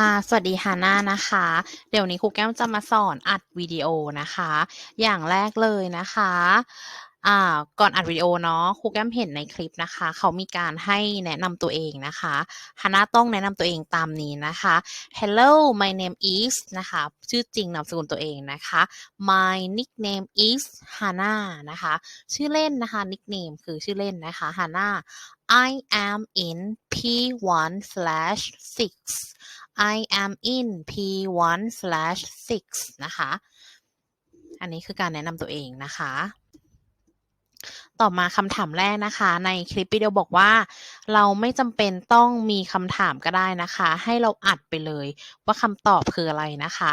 ค่ะ สวัสดีฮาน่านะคะ เดี๋ยวนี้ครูแก้มจะมาสอนอัดวิดีโอนะคะ อย่างแรกเลยนะคะ อ่า ก่อนอัดวิดีโอเนาะ ครูแก้มเห็นในคลิปนะคะ เขามีการให้แนะนำตัวเองนะคะฮาน่าต้องแนะนำตัวเองตามนี้นะคะ Hello my name is นะคะ ชื่อจริงนามสกุลตัวเองนะคะ My nickname is Hana นะคะ ชื่อเล่นนะคะ nickname คือชื่อเล่นนะคะ Hana I am in P1 slash 6 I am in P1 slash 6นะคะ อันนี้คือการแนะนำตัวเองนะคะ ต่อมาคำถามแรกนะคะ ในคลิปวิดีโอบอกว่า เราไม่จำเป็นต้องมีคำถามก็ได้นะคะ ให้เราอัดไปเลยว่าคำตอบคืออะไรนะคะ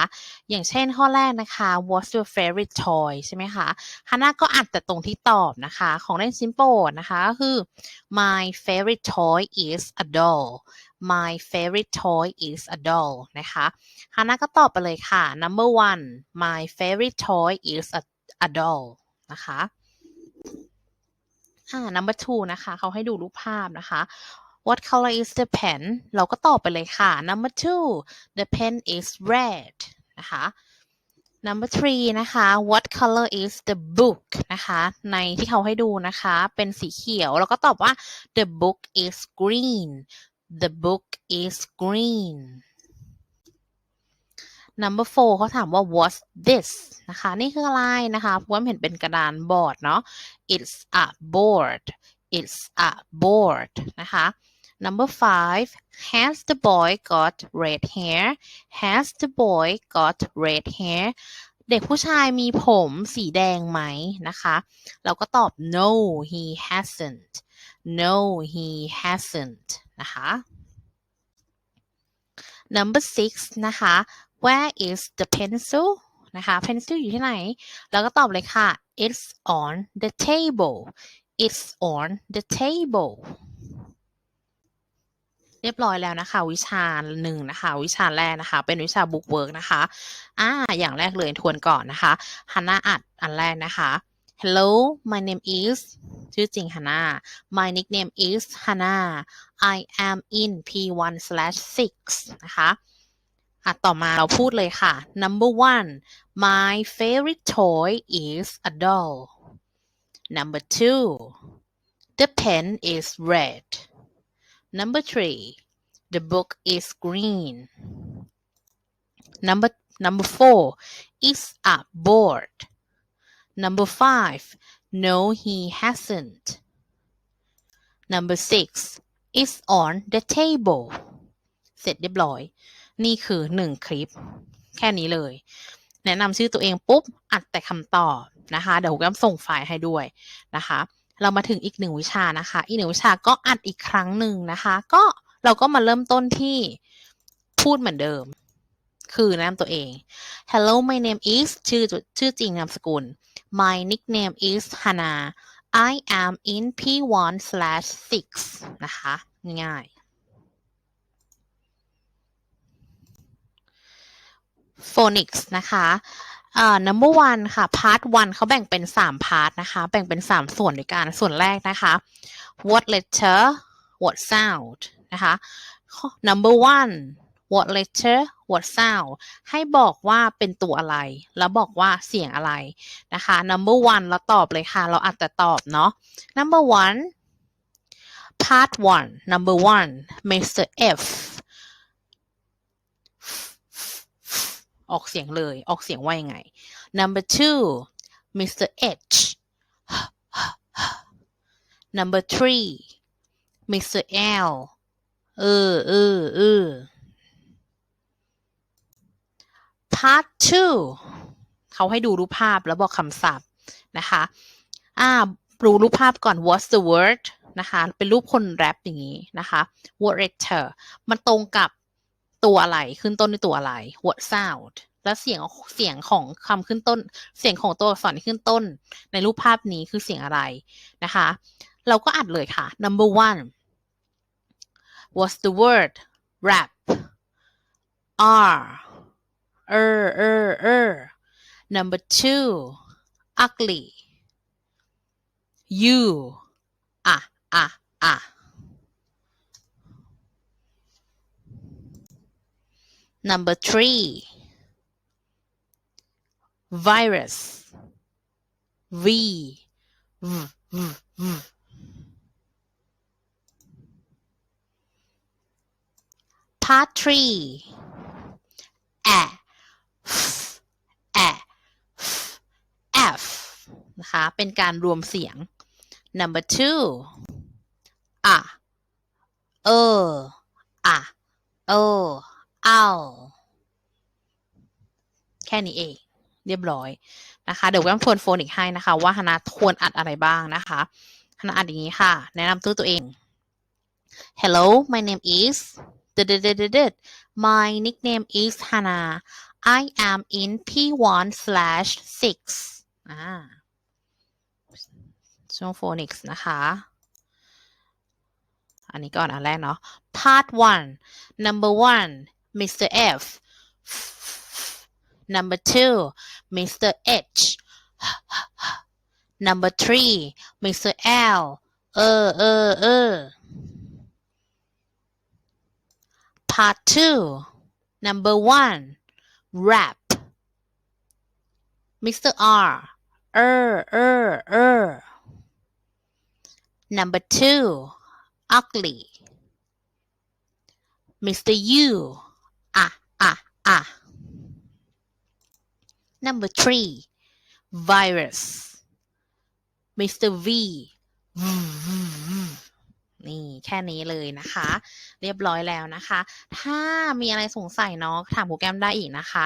อย่างเช่นข้อแรกนะคะ what's your favorite toy ใช่ไหมคะฮาน่าก็อัดแต่ตรงที่ตอบนะคะ ของเล่น simple นะคะก็คือ my favorite toy is a doll my favorite toy is a doll นะคะฮานาก็ตอบไปเลยค่ะ number one my favorite toy is a, a doll นะคะอ่า number two นะคะ เขาให้ดูรูปภาพนะคะ what color is the pen เราก็ตอบไปเลยค่ะ number two the pen is red นะคะ number three นะคะ what color is the book นะคะ ในที่เขาให้ดูนะคะ เป็นสีเขียว แล้วก็ตอบว่า the book is green the book is green number four เขาถามว่า what's this นะคะ นี่คืออะไรนะคะผมเห็นเป็นกระดานบอร์ดเนาะ it's a board it's a board นะคะ number five has the boy got red hair has the boy got red hair เด็กผู้ชายมีผมสีแดงไหมนะคะ เราก็ตอบ no he hasn't no he hasn't นะคะ number six นะคะ where is the pencil นะคะ pencil อยู่ที่ไหนแล้วก็ตอบเลยค่ะ it's on the table it's on the table เรียบร้อยแล้วนะคะ วิชาหนึ่งนะคะ วิชาแรกนะคะ เป็นวิชา book work นะคะอ่าอย่างแรกเลยทวนก่อนนะคะฮันนาอัดอันแรกนะคะ Hello my name is ชื่อจริงฮันนา My nickname is Hannah I am in P1 slash 6นะคะอะต่อมาเราพูดเลยค่ะ Number one My favorite toy is a doll Number two The pen is red Number three The book is green Number number four is a board Number five No he hasn't Number six is on the table เสร็จเรียบร้อย นี่คือหนึ่งคลิป แค่นี้เลย แนะนำชื่อตัวเองปุ๊บ อัดแต่คำตอบนะคะ เดี๋ยวผมก็ส่งไฟล์ให้ด้วยนะคะ เรามาถึงอีกหนึ่งวิชานะคะ อีกหนึ่งวิชาก็อัดอีกครั้งหนึ่งนะคะ ก็เราก็มาเริ่มต้นที่พูดเหมือนเดิม คือแนะนำตัวเอง Hello my name is ชื่อชื่อจริงนามสกุล My nickname is Hana I am in P1 slash 6นะคะ ง่ายๆ phonics นะคะ อ่า number one ค่ะ part one เขาแบ่งเป็นสาม part นะคะ แบ่งเป็นสามส่วนด้วยกัน ส่วนแรกนะคะ what letter what sound นะคะ number one what letter what sound ให้บอกว่าเป็นตัวอะไร แล้วบอกว่าเสียงอะไรนะคะ number one เราตอบเลยค่ะ เราอาจจะตอบเนาะ number one part one number one Mr. F ออกเสียงเลย ออกเสียงว่ายังไง number two Mr. H number three Mr. L เออเออเออ part two เขาให้ดูรูปภาพแล้วบอกคำศัพท์นะคะอ่าดูรูปภาพก่อน what's the word นะคะ เป็นรูปคนแรปอย่างนี้นะคะ what letter มันตรงกับ ตัวอะไรขึ้นต้นด้วยตัวอะไร what sound แล้วเสียงเสียงของคำขึ้นต้น เสียงของตัวอักษรที่ขึ้นต้น ในรูปภาพนี้คือเสียงอะไรนะคะ เราก็อัดเลยค่ะ number one what's the word rap r er er er number two ugly you ah ah ah number three virus v v v v part three a f a f f นะคะ เป็นการรวมเสียง number two อะเอออะ เอาแค่นี้เอง เรียบร้อยนะคะ เดี๋ยวแวมทวนโฟนอีกให้นะคะ ว่าฮานาควรอัดอะไรบ้างนะคะฮานาอัดอย่างนี้ค่ะ แนะนำตัวตัวเอง Hello my name is My nickname is Hana I am in P1 slash 6อ่าช่วงโฟนิกส์นะคะ อันนี้ก่อนอันแรกเนาะ part one number one Mr. F number two Mr. H number three Mr. L เออเออเออ part two number one rap Mr. R เออเออเออ number two ugly Mr. U number three virus Mr. V นี่แค่นี้เลยนะคะ เรียบร้อยแล้วนะคะ ถ้ามีอะไรสงสัยเนาะถามโปรแกรมได้อีกนะคะ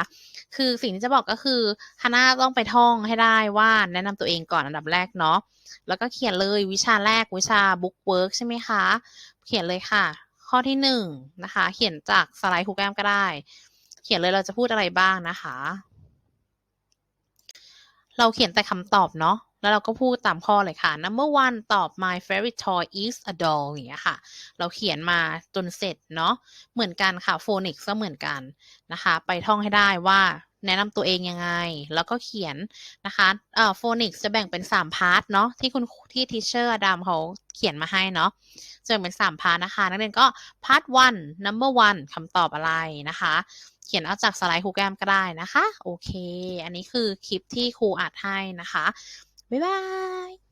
คือสิ่งที่จะบอกก็คือฮาน่าต้องไปท่องให้ได้ว่าแนะนำตัวเองก่อนอันดับแรกเนาะแล้วก็เขียนเลยวิชาแรกวิชาบุ๊กเวิร์กใช่ไหมคะ เขียนเลยค่ะ ข้อที่หนึ่งนะคะ เขียนจากสไลด์ครูแก้มก็ได้ เขียนเลยเราจะพูดอะไรบ้างนะคะ เราเขียนแต่คำตอบเนาะแล้วเราก็พูดตามข้อเลยค่ะ number one ตอบ my favorite toy is a doll อย่างเงี้ยค่ะ เราเขียนมาจนเสร็จเนาะ เหมือนกันค่ะ phonics ก็เหมือนกันนะคะ ไปท่องให้ได้ว่าแนะนำตัวเองยังไง แล้วก็เขียนนะคะเอ่อ phonics จะแบ่งเป็น 3 พาร์ทเนาะ ที่คุณที่ teacher ดัมเขาเขียนมาให้เนาะจะแบ่งเป็น 3 พาร์ทนะคะ นักเรียนก็ part one number one คำตอบอะไรนะคะ เขียนเอาจากสไลด์ครูแก้มก็ได้นะคะ โอเค อันนี้คือคลิปที่ครูอัดให้นะคะ บ๊ายบาย